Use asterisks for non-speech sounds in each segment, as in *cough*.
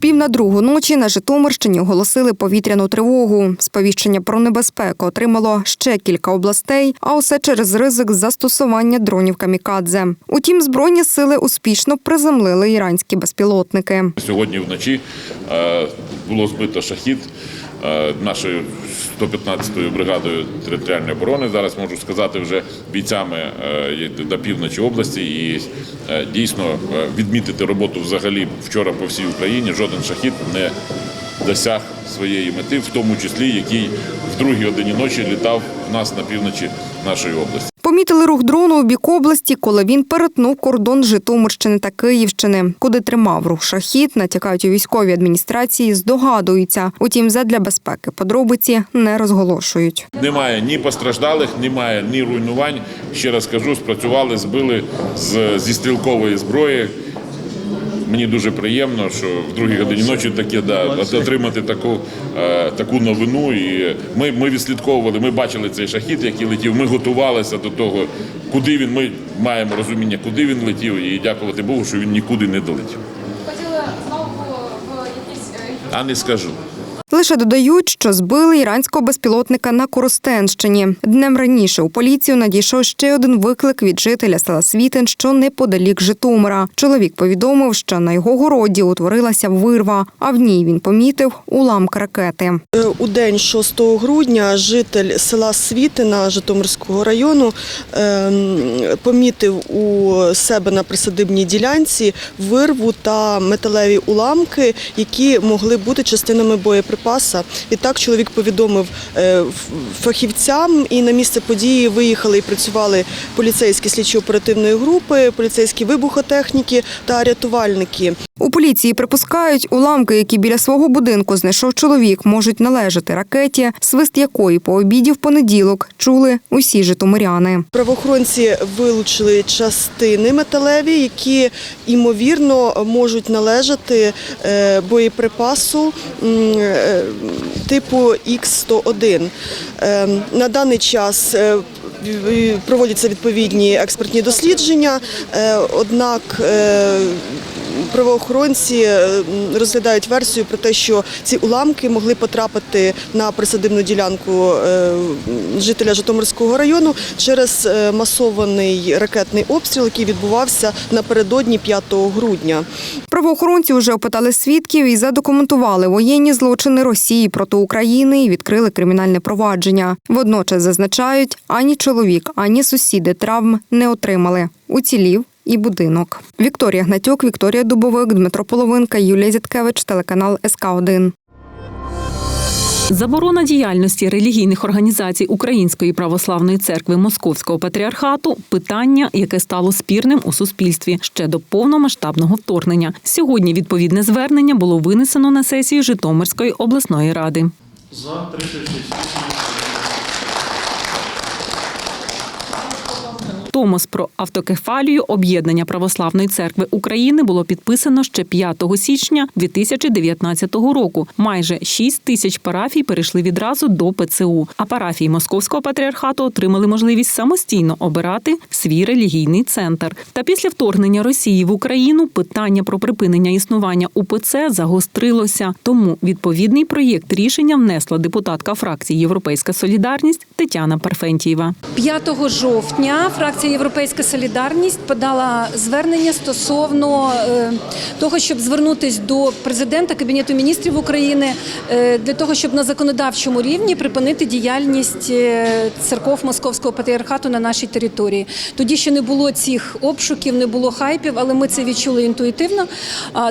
Пів на другу ночі на Житомирщині оголосили повітряну тривогу. Сповіщення про небезпеку отримало ще кілька областей, а усе через ризик застосування дронів камікадзе. Утім, збройні сили успішно приземлили іранські безпілотники. Сьогодні вночі е, було збито шахід нашою 115-ю бригадою територіальної оборони. Зараз можу сказати вже бійцями е, до півночі області і е, дійсно е, відмітити роботу взагалі вчора по всій Україні. Жоден шахід не досяг своєї мети, в тому числі який в другій годині ночі літав у нас на півночі нашої області. Помітили рух дрону у бік області, коли він перетнув кордон Житомирщини та Київщини, куди тримав рух шахід, натякають у військовій адміністрації, здогадуються. Утім, задля безпеки подробиці не розголошують. Немає ні постраждалих, немає ні руйнувань. Ще раз кажу, спрацювали, збили з, зі стрілкової зброї. Мені дуже приємно, що в другій годині ночі таке да, отримати таку, е, таку новину. І ми, ми відслідковували, ми бачили цей шахід, який летів. Ми готувалися до того, куди він. Ми маємо розуміння, куди він летів, і дякувати Богу, що він нікуди не долетів. Хотіли знову в якісь е, А не скажу. Лише додають, що збили іранського безпілотника на Коростенщині. Днем раніше у поліцію надійшов ще один виклик від жителя села Світин, що неподалік Житомира. Чоловік повідомив, що на його городі утворилася вирва, а в ній він помітив уламк ракети. Е, У день 6 грудня житель села Світина Житомирського району ем, помітив у себе на присадибній ділянці вирву та металеві уламки, які могли бути частинами боєприпаса. Відтак чоловік повідомив е, фахівцям, і на місце події виїхали і працювали поліцейські слідчі оперативної групи, поліцейські вибухотехніки та рятувальники. У поліції припускають, уламки, які біля свого будинку знайшов чоловік, можуть належати ракеті, свист якої по обіді в понеділок чули усі житомиряни. Правоохоронці вилучили частини металеві, які ймовірно можуть належати е, боєприпасу е, типу Х-101. Е, На даний час проводяться відповідні експертні дослідження, однак правоохоронці е, розглядають версію про те, що ці уламки могли потрапити на присадибну ділянку е, жителя Житомирського району через е, масований ракетний обстріл, який відбувався напередодні 5 грудня. Правоохоронці вже опитали свідків і задокументували воєнні злочини Росії проти України і відкрили кримінальне провадження. Водночас зазначають, ані чоловік, ані сусіди травм не отримали. Уцілів і будинок. Вікторія Гнатюк, Вікторія Дубовик, Дмитро Половинка, Юлія Зіткевич, телеканал СК 1 Заборона діяльності релігійних організацій Української православної церкви Московського патріархату питання, яке стало спірним у суспільстві ще до повномасштабного вторгнення. Сьогодні відповідне звернення було винесено на сесію Житомирської обласної ради. За 36. Томос про автокефалію об'єднання православної церкви України було підписано ще 5 січня 2019 року. Майже 6 тисяч парафій перейшли відразу до ПЦУ. А парафії Московського патріархату отримали можливість самостійно обирати свій релігійний центр. Та після вторгнення Росії в Україну питання про припинення існування УПЦ загострилося. Тому відповідний проєкт рішення внесла депутатка фракції Європейська Солідарність Тетяна Парфентієва. 5 жовтня фракція Європейська Солідарність подала звернення стосовно е, того, щоб звернутися до президента Кабінету міністрів України е, для того, щоб на законодавчому рівні припинити діяльність е, церков Московського патріархату на нашій території. Тоді ще не було цих обшуків, не було хайпів, але ми це відчули інтуїтивно.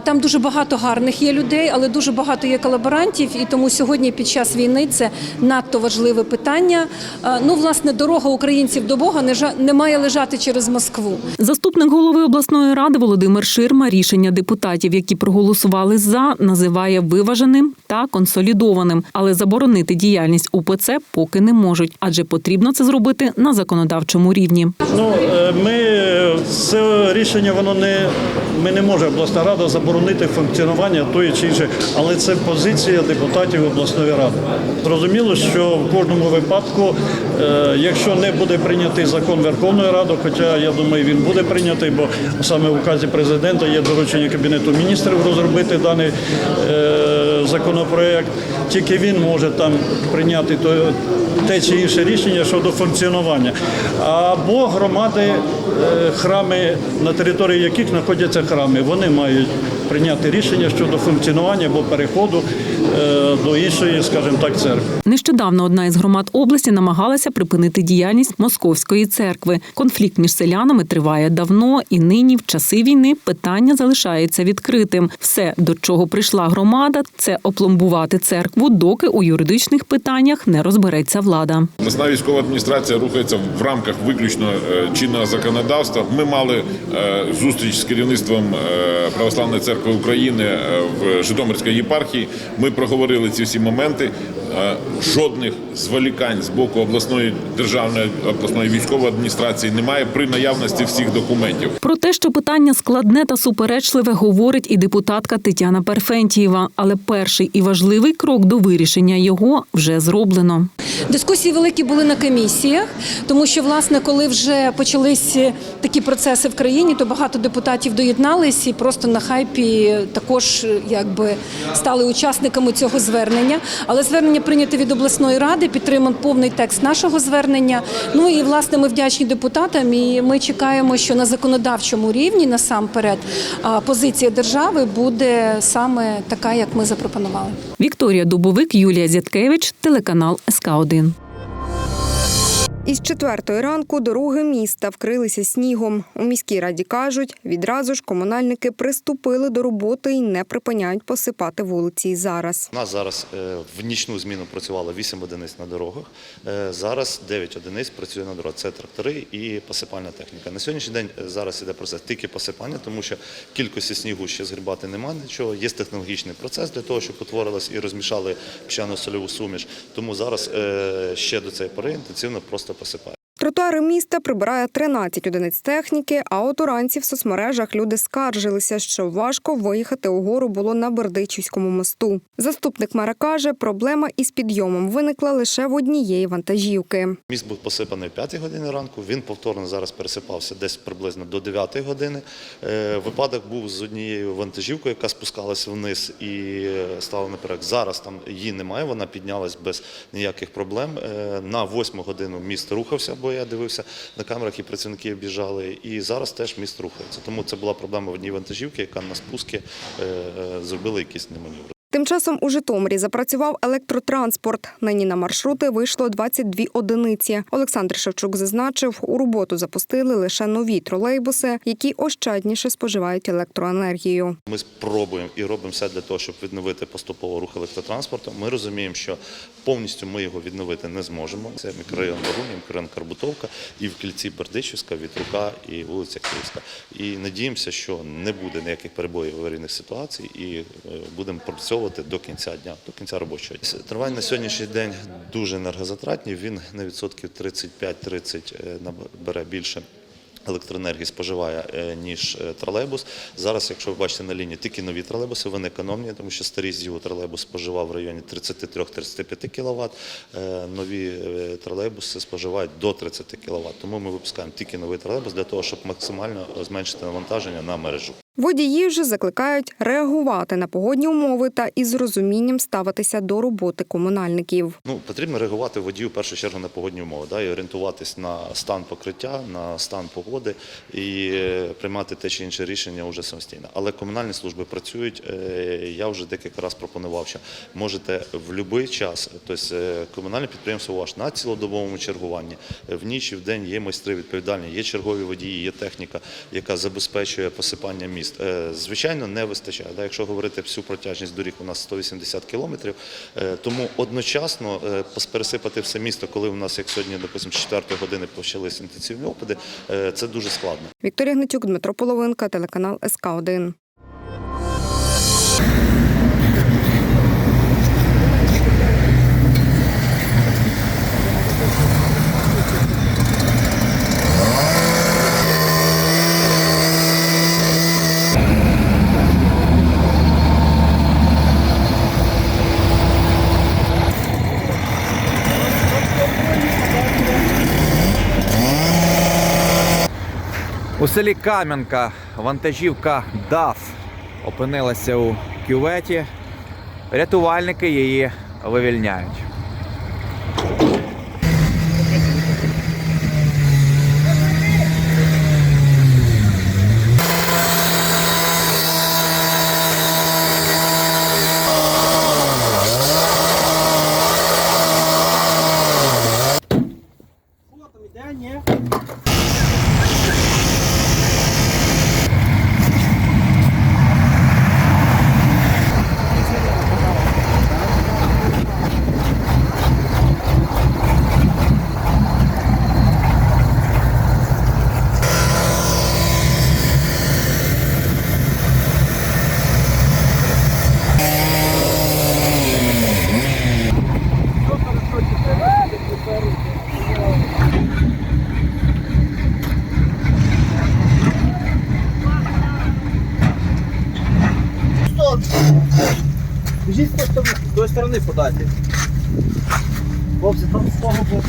Там дуже багато гарних є людей, але дуже багато є колаборантів, і тому сьогодні під час війни це надто важливе питання. Ну, власне, дорога українців до Бога не має лежати через Москву. Заступник голови обласної ради Володимир Ширма рішення депутатів, які проголосували за, називає виваженим та консолідованим, але заборонити діяльність УПЦ поки не можуть, адже потрібно це зробити на законодавчому рівні. Ну, е, ми це рішення воно не ми не може обласна рада заборонити функціонування тої чи іншої, але це позиція депутатів обласної ради. Зрозуміло, що в кожному випадку, е, якщо не буде прийнятий закон Верховної Ради, хоча я думаю, він буде прийнятий, бо саме в указі президента є доручення кабінету міністрів розробити даний е, законопроект. Тільки він може там прийняти те чи інше рішення щодо функціонування. Або громади, е, храми, на території яких знаходяться храми, вони мають прийняти рішення щодо функціонування або переходу до іншої, скажімо так, церкви. Нещодавно одна із громад області намагалася припинити діяльність московської церкви. Конфлікт між селянами триває давно, і нині, в часи війни, питання залишається відкритим. Все, до чого прийшла громада, це опломбувати церкву, доки у юридичних питаннях не розбереться влада. Обласна військова адміністрація рухається в рамках виключно е, чинного законодавства. Ми мали е, зустріч з керівництвом е, Православної церкви України е, в Житомирській єпархії. Ми проговорили ці всі моменти. Е, Жодних зволікань з боку обласної державної обласної військової адміністрації немає при наявності всіх документів. Про те, що питання складне та суперечливе, говорить і депутатка Тетяна Перфентієва. Але перший і важливий крок до вирішення його вже зроблено. Дискусії великі були на комісіях, тому що, власне, коли вже почались такі процеси в країні, то багато депутатів доєднались і просто на хайпі також якби стали учасниками цього звернення. Але звернення прийнято від обласної ради, підтриман повний текст нашого звернення. Ну і власне ми вдячні депутатам. І ми чекаємо, що на законодавчому рівні насамперед позиція держави буде саме така, як ми запропонували. Вікторія Дубовик, Юлія Зяткевич, телеканал СК 1 Із четвертої ранку дороги міста вкрилися снігом. У міській раді кажуть, відразу ж комунальники приступили до роботи і не припиняють посипати вулиці й зараз. У нас зараз е, в нічну зміну працювало 8 одиниць на дорогах. Е, Зараз 9 одиниць працює на дорогах. Це трактори і посипальна техніка. На сьогоднішній день е, зараз іде процес тільки посипання, тому що кількості снігу ще згрібати немає нічого. Є технологічний процес для того, щоб утворилась і розмішали піщано-сольову суміш. Тому зараз ще до цієї пори інтенсивно просто посипає. Тротуари міста прибирає 13 одиниць техніки, а от уранці в соцмережах люди скаржилися, що важко виїхати угору було на Бердичівському мосту. Заступник мера каже, проблема із підйомом виникла лише в однієї вантажівки. Міст був посипаний в 5 годині ранку. Він повторно зараз пересипався десь приблизно до 9 години. Е, Випадок був з однією вантажівкою, яка спускалася вниз і е, стала наперед. Зараз там її немає. Вона піднялась без ніяких проблем. Е, На 8 годину міст рухався, бо я дивився на камерах, і працівники біжали. І зараз теж міст рухається. Тому це була проблема в одній вантажівці, яка на спуски е, е, зробила якісь неманеври. Тим часом у Житомирі запрацював електротранспорт. Нині на маршрути вийшло 22 одиниці. Олександр Шевчук зазначив, у роботу запустили лише нові тролейбуси, які ощадніше споживають електроенергію. Ми спробуємо і робимо все для того, щоб відновити поступово рух електротранспорту. Ми розуміємо, що повністю ми його відновити не зможемо. Це мікрорайон Багуні, мікрорайон Карбутовка і в кільці Бердичівська, Вітрука і вулиця Київська. І надіємося, що не буде ніяких перебоїв аварійних ситуацій, і е, будемо працьовувати до кінця дня, до кінця робочого дня. Трамвай на сьогоднішній день дуже енергозатратний. Він на відсотків 35-30 е, набере більше електроенергії споживає е, ніж е, тролейбус. Зараз, якщо ви бачите на лінії, тільки нові тролейбуси, вони економні, тому що старий зігу тролейбус споживав в районі 33-35 кВт. Нові тролейбуси споживають до 30 кВт. Тому ми випускаємо тільки новий тролейбус для того, щоб максимально зменшити навантаження на мережу. Водії ж закликають реагувати на погодні умови та із розумінням ставитися до роботи комунальників. Ну, потрібно реагувати водію в першу чергу на погодні умови, да, і орієнтуватись на стан покриття, на стан погоди і е, приймати те чи інше рішення вже самостійно. Але комунальні служби працюють. е, Я вже декілька разів пропонував, що можете в будь-який час, тобто е, комунальне підприємство ваш на цілодобовому чергуванні, в ніч і в день є майстри відповідальні, є чергові водії, є техніка, яка забезпечує посипання міст. Е, Звичайно, не вистачає. Якщо говорити всю протяжність доріг, у нас 180 кілометрів, е, тому одночасно е, пересипати все місто, коли у нас, як сьогодні, допустимо, з 4 години почалися інтенсивні опади, це дуже складно. Вікторія Гнатюк, Дмитро Половинка, телеканал СК 1 У селі Кам'янка вантажівка ДАФ опинилася у кюветі. Рятувальники її вивільняють. Біжіть з тої сторони, подати. Хлопці, там з того боку.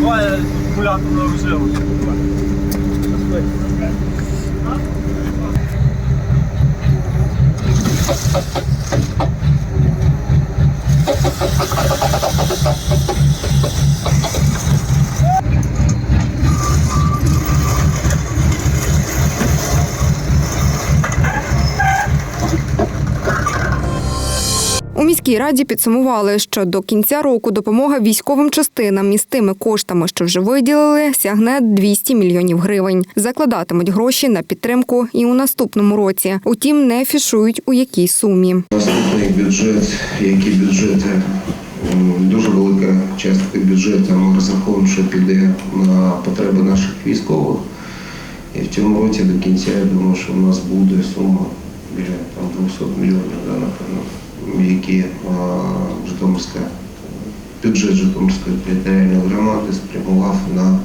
Давай акумулятор на режиму. У міській раді підсумували, що до кінця року допомога військовим частинам із тими коштами, що вже виділили, сягне 200 мільйонів гривень. Закладатимуть гроші на підтримку і у наступному році. Утім, не афішують у якій сумі. Наступний бюджет, які бюджети, дуже велика частка бюджету ми розраховуємо, що піде на потреби наших військових. І в цьому році до кінця я думаю, що у нас буде сума біля там, 200 мільйонів, да, напевно, які а, Житомирська, бюджет Житомирської територіальної громади спрямував на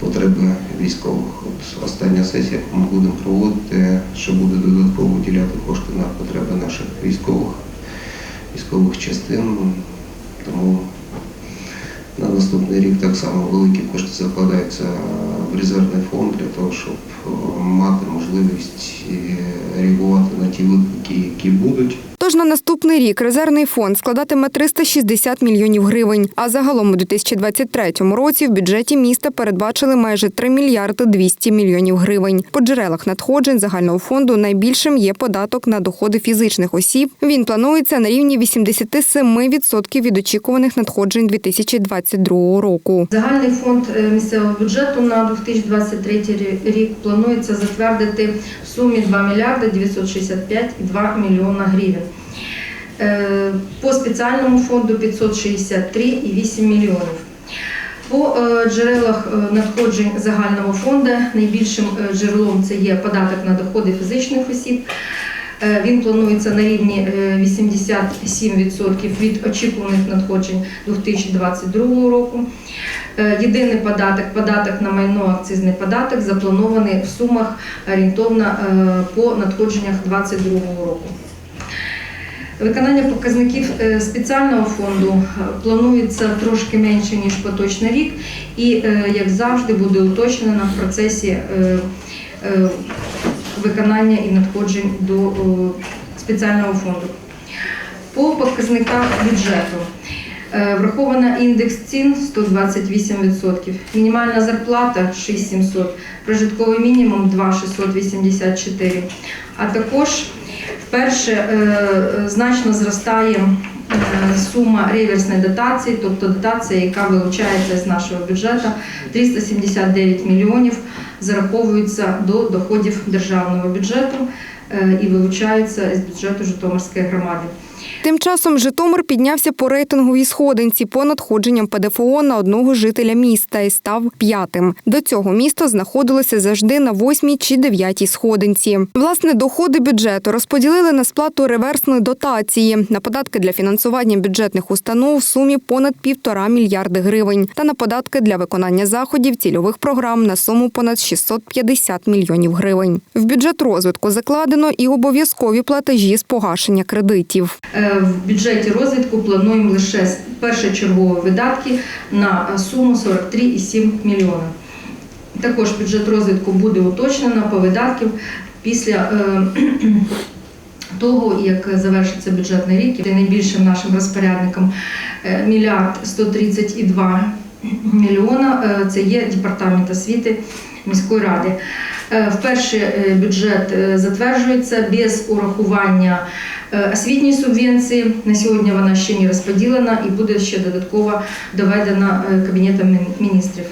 потреби військових. От остання сесія, яку ми будемо проводити, що буде додатково виділяти кошти на потреби наших військових, військових частин. Тому на наступний рік так само великі кошти закладаються в резервний фонд для того, щоб е, мати можливість е, реагувати на ті виклики, які будуть. Тож на наступний рік резервний фонд складатиме 360 мільйонів гривень. А загалом у 2023 році в бюджеті міста передбачили майже 3 мільярди 200 мільйонів гривень. По джерелах надходжень загального фонду найбільшим є податок на доходи фізичних осіб. Він планується на рівні 87% від очікуваних надходжень 2022 року. Загальний фонд е, місцевого бюджету на 2023 рік планується затвердити в сумі 2 мільярди 965,2 мільйона гривень. Е, По спеціальному фонду 563,8 мільйонів. По е, джерелах е, надходжень загального фонду найбільшим джерелом це є податок на доходи фізичних осіб. Він планується на рівні е, 87% від очікуваних надходжень 2022 року. Єдиний податок, податок на майно, акцизний податок, запланований в сумах орієнтовно по надходженнях 2022 року. Виконання показників е, спеціального фонду е, планується трошки менше ніж поточний рік, і е, як завжди буде уточнено в процесі виконання і надходжень до спеціального фонду. По показниках бюджету. Враховано індекс цін 128%, мінімальна зарплата 6700, прожитковий мінімум 2684, а також Вперше е, значно зростає е, сума реверсної дотації, тобто дотація, яка вилучається з нашого бюджету, 379 мільйонів зараховується до доходів державного бюджету е, і вилучається з бюджету Житомирської громади. Тим часом Житомир піднявся по рейтинговій сходинці по надходженням ПДФО на одного жителя міста і став п'ятим. До цього місто знаходилося завжди на восьмій чи дев'ятій сходинці. Власне, доходи бюджету розподілили на сплату реверсної дотації, на податки для фінансування бюджетних установ в сумі понад півтора мільярди гривень та на податки для виконання заходів цільових програм на суму понад 650 мільйонів гривень. В бюджет розвитку закладено і обов'язкові платежі з погашення кредитів. Е, В бюджеті розвитку плануємо лише першочергові видатки на суму 43,7 мільйона. Також бюджет розвитку буде уточнено по видатків після е, *clears throat* того, як завершиться бюджетний рік. Найбільшим нашим розпорядником е, мільярд 132 мільйона це є департамент освіти міської ради. Е, Вперше е, бюджет е, затверджується без урахування освітньої субвенції. На сьогодні вона ще не розподілена і буде ще додатково доведена Кабінетом міністрів.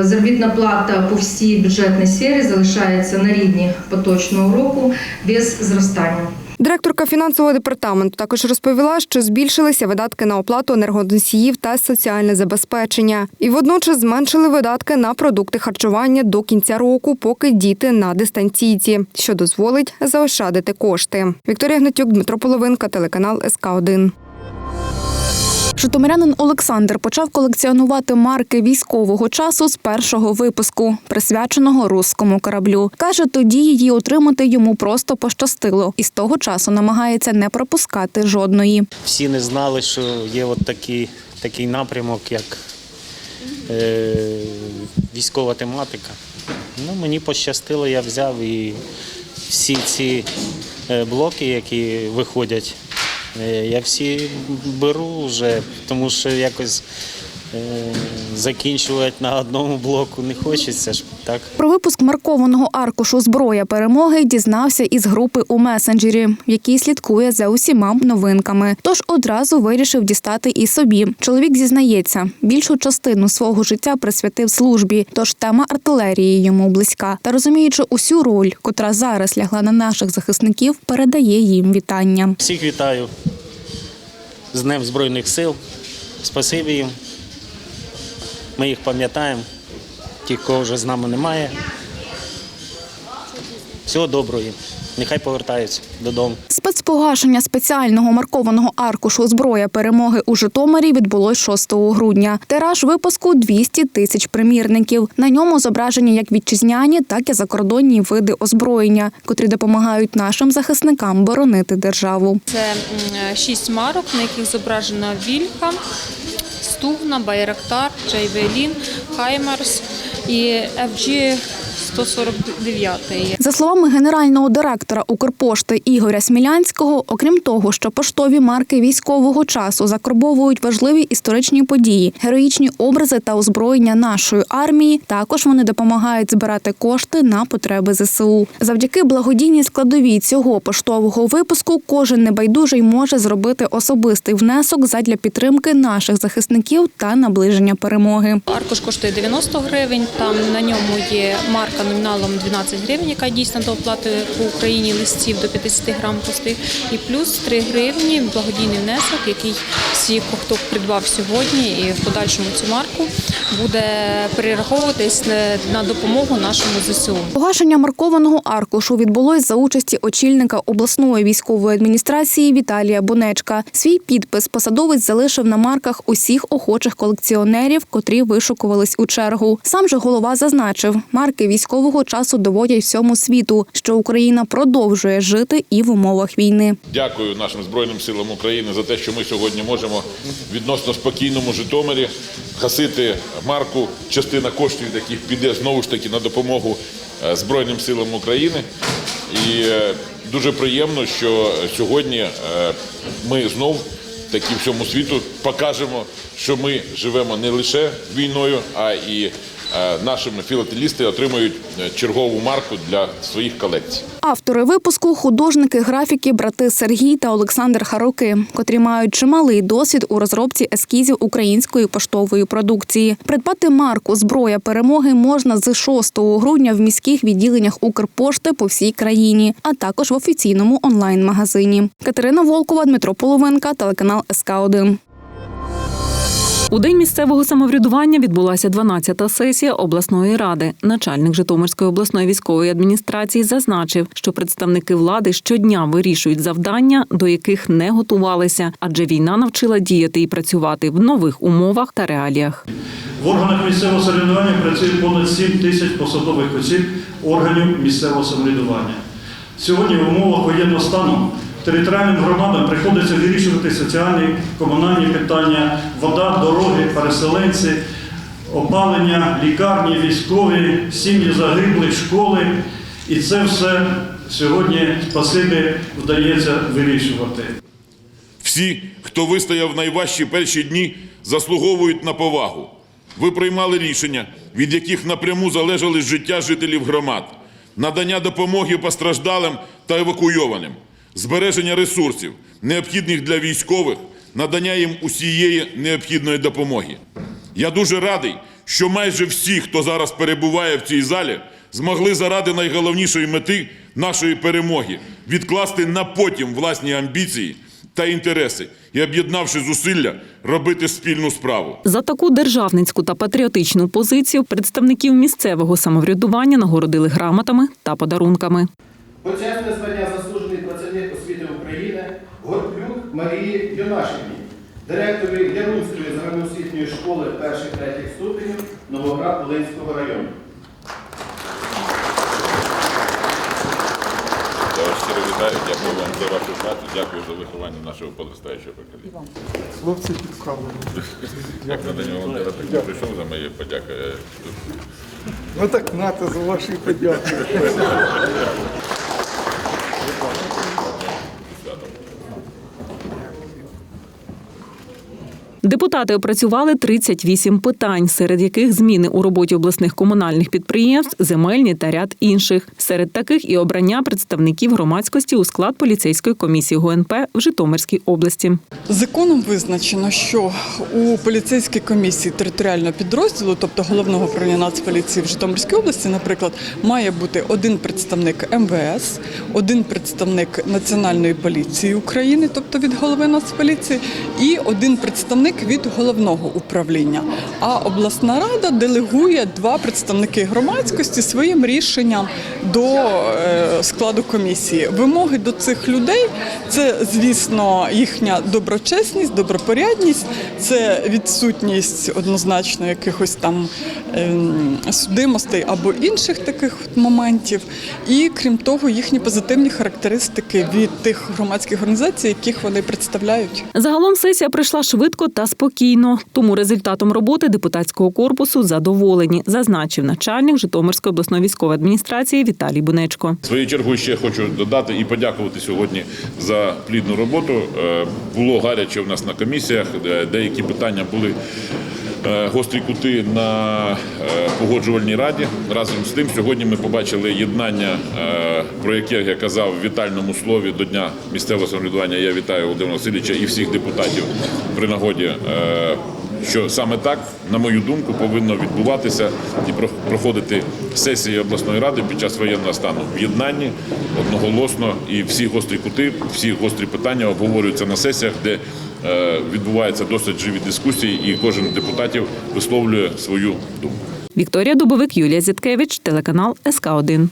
Заробітна плата по всій бюджетній сфері залишається на рівні поточного року без зростання. Директорка фінансового департаменту також розповіла, що збільшилися видатки на оплату енергоносіїв та соціальне забезпечення, і водночас зменшили видатки на продукти харчування до кінця року, поки діти на дистанційці, що дозволить заощадити кошти. Вікторія Гнатюк, Дмитро Половинка, телеканал СК 1 Житомирянин Олександр почав колекціонувати марки військового часу з першого випуску, присвяченого руському кораблю. Каже, тоді її отримати йому просто пощастило, і з того часу намагається не пропускати жодної. всі не знали, що є от такий, такий напрямок, як е, військова тематика. Ну, мені пощастило, я взяв і всі ці е, блоки, які виходять, я всі беру вже, тому що якось е, закінчувати на одному блоку не хочеться ж так. Про випуск маркованого аркушу зброя перемоги дізнався із групи у месенджері, в якій слідкує за усіма новинками. Тож одразу вирішив дістати і собі. Чоловік зізнається, більшу частину свого життя присвятив службі, тож тема артилерії йому близька. Та розуміючи усю роль, котра зараз лягла на наших захисників, передає їм вітання. Всіх вітаю з Днем Збройних сил. Спасибі їм. Ми їх пам'ятаємо. Ті, кого вже з нами немає. Всього доброго їм. Нехай повертаються додому. Спецпогашення спеціального маркованого аркушу зброя перемоги у Житомирі відбулось 6 грудня. Тираж випуску 200 тисяч примірників. На ньому зображені як вітчизняні, так і закордонні види озброєння, котрі допомагають нашим захисникам боронити державу. Це шість марок, на яких зображена Вільха, Стугна, Байрактар, Джейвелін, Хаймарс і FG 149. За словами генерального директора Укрпошти Ігоря Смілянського, окрім того, що поштові марки військового часу закарбовують важливі історичні події, героїчні образи та озброєння нашої армії, також вони допомагають збирати кошти на потреби ЗСУ. Завдяки благодійній складовій цього поштового випуску кожен небайдужий може зробити особистий внесок задля підтримки наших захисників та наближення перемоги. Аркуш коштує 90 гривень. Там на ньому є марка номіналом 12 гривень, яка дійсна до оплати по Україні листів до 50 грам пустих. І плюс 3 гривні благодійний внесок, який всі, хто придбав сьогодні і в подальшому цю марку, буде перераховуватись на- на допомогу нашому ЗСУ. Погашення маркованого аркушу відбулось за участі очільника обласної військової адміністрації Віталія Бонечка. Свій підпис посадовець залишив на марках усіх охочих колекціонерів, котрі вишукувались у чергу. Сам же голова зазначив, марки військового часу доводять всьому світу, що Україна продовжує жити і в умовах війни. Дякую нашим Збройним силам України за те, що ми сьогодні можемо відносно спокійному Житомирі гасити марку. Частина коштів, яких піде знову ж таки на допомогу е, Збройним силам України. І е, дуже приємно, що сьогодні е, ми знов таки всьому світу покажемо, що ми живемо не лише війною, а і наші філателісти отримують е, чергову марку для своїх колекцій. Автори випуску художники, графіки, брати Сергій та Олександр Харуки, котрі мають чималий досвід у розробці ескізів української поштової продукції. Придбати марку Зброя перемоги можна з 6 грудня в міських відділеннях Укрпошти по всій країні, а також в офіційному онлайн-магазині. Катерина Волкова, Дмитро Половинка, телеканал СК 1 У день місцевого самоврядування відбулася 12-та сесія обласної ради. Начальник Житомирської обласної військової адміністрації зазначив, що представники влади щодня вирішують завдання, до яких не готувалися, адже війна навчила діяти і працювати в нових умовах та реаліях. В органах місцевого самоврядування працює понад 7 тисяч посадових осіб органів місцевого самоврядування. Сьогодні в умовах воєнного стану територіальним громадам приходиться вирішувати соціальні комунальні питання, вода, дороги, переселенці, опалення, лікарні, військові, сім'ї загиблих, школи. І це все сьогодні спасибі вдається вирішувати. Всі, хто вистояв найважчі перші дні, заслуговують на повагу. Ви приймали рішення, від яких напряму залежали життя жителів громад, надання допомоги постраждалим та евакуйованим, збереження ресурсів, необхідних для військових, надання їм усієї необхідної допомоги. Я дуже радий, що майже всі, хто зараз перебуває в цій залі, змогли заради найголовнішої мети нашої перемоги відкласти на потім власні амбіції та інтереси і, об'єднавши зусилля, робити спільну справу. За таку державницьку та патріотичну позицію представників місцевого самоврядування нагородили грамотами та подарунками. Почесне звання заслужений працівник освіти України Горплюк Марії Юнашині, директорі Ярунської загальноосвітньої школи перших-третіх ступенів Новоград Волинського району. Я вас щиро вітаю, дякую вам за вашу працю, дякую за виховання нашого подростаючого покоління. Хлопці підправлені. Як надання вам не прийшов за моєю подякою. Ну так нате за ваші подяки. Депутати опрацювали 38 питань, серед яких зміни у роботі обласних комунальних підприємств, земельні та ряд інших. Серед таких і обрання представників громадськості у склад поліцейської комісії ГУНП в Житомирській області. Законом визначено, що у поліцейській комісії територіального підрозділу, тобто головного управління Нацполіції в Житомирській області, наприклад, має бути один представник МВС, один представник Національної поліції України, тобто від голови Нацполіції, і один представник від головного управління. А обласна рада делегує два представники громадськості своїм рішенням до е, складу комісії. Вимоги до цих людей це, звісно, їхня доброчесність, добропорядність, це відсутність однозначно якихось там ем, судимостей або інших таких моментів. І крім того, їхні позитивні характеристики від тих громадських організацій, яких вони представляють. Загалом сесія пройшла швидко та спокійно, тому результатом роботи депутатського корпусу задоволені, зазначив начальник Житомирської обласної військової адміністрації Віталій Бунечко. Свою чергу ще хочу додати і подякувати сьогодні за плідну роботу. Е, Було гаряче в нас на комісіях, деякі питання були. Е, Гострі кути на е, погоджувальній раді. Разом з тим, сьогодні ми побачили єднання, е, про яке я казав в вітальному слові до Дня місцевого самоврядування. Я вітаю Володимира Васильовича і всіх депутатів при нагоді. Що саме так, на мою думку, повинно відбуватися і про- проходити сесії обласної ради під час воєнного стану в єднанні одноголосно і всі гострі кути, всі гострі питання обговорюються на сесіях, де відбуваються досить живі дискусії, і кожен депутатів висловлює свою думку. Вікторія Дубовик, Юлія Зіткевич, телеканал СК 1